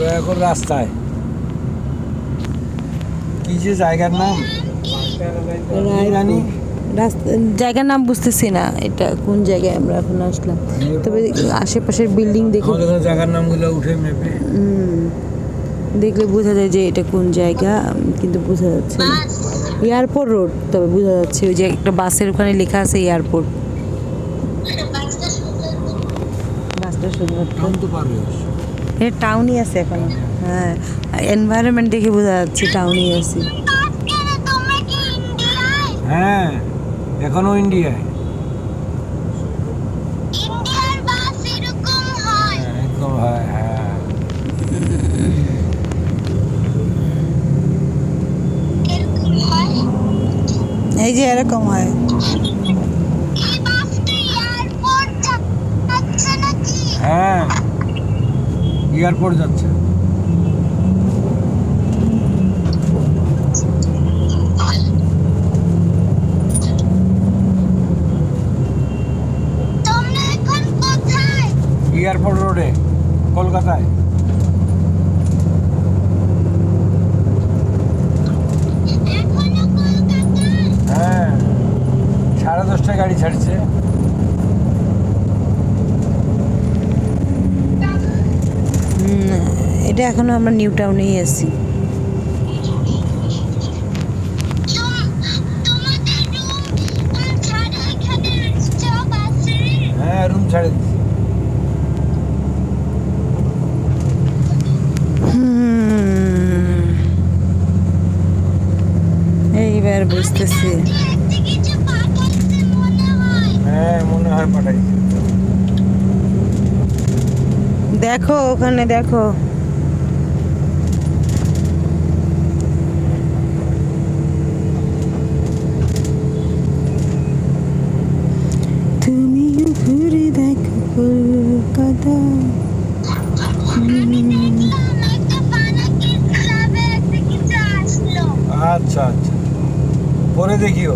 আমরা এখন রাস্তায়। কি যে জায়গার নাম? জায়গার নাম বুঝতেছি না এটা কোন জায়গায় আমরা এখন আসলাম। তবে আশেপাশের বিল্ডিং দেখে জায়গার নামগুলো উঠে মেপে। দেখলে বোঝা যায় যে এটা কোন জায়গা কিন্তু বোঝা যাচ্ছে না। এয়ারপোর্ট রোড তবে বোঝা যাচ্ছে ওই যে একটা বাসের ওখানে লেখা আছে এয়ারপোর্ট। বাসটা পারবে এটা টাউনই আছে এখনও। হ্যাঁ এনভায়রনমেন্ট দেখে বোঝা যাচ্ছে টাউনই আছে। হ্যাঁ এখনও ইন্ডিয়ায়। হ্যাঁ, হয় হ্যাঁ? এই যে এরকম হ্যাঁ। এয়ারপোর্ট যাচ্ছে। এয়ারপোর্ট রোডে কলকাতায়? হ্যাঁ সাড়ে দশটায় গাড়ি ছাড়ছে। এটা এখনও আমরা নিউ টাউনেই আছি। হ্যাঁ। এইবার বুঝতেছি। হ্যাঁ মনে হয় পাঠাইছে। দেখো ওখানে দেখো। আচ্ছা আচ্ছা। পরে দেখিও।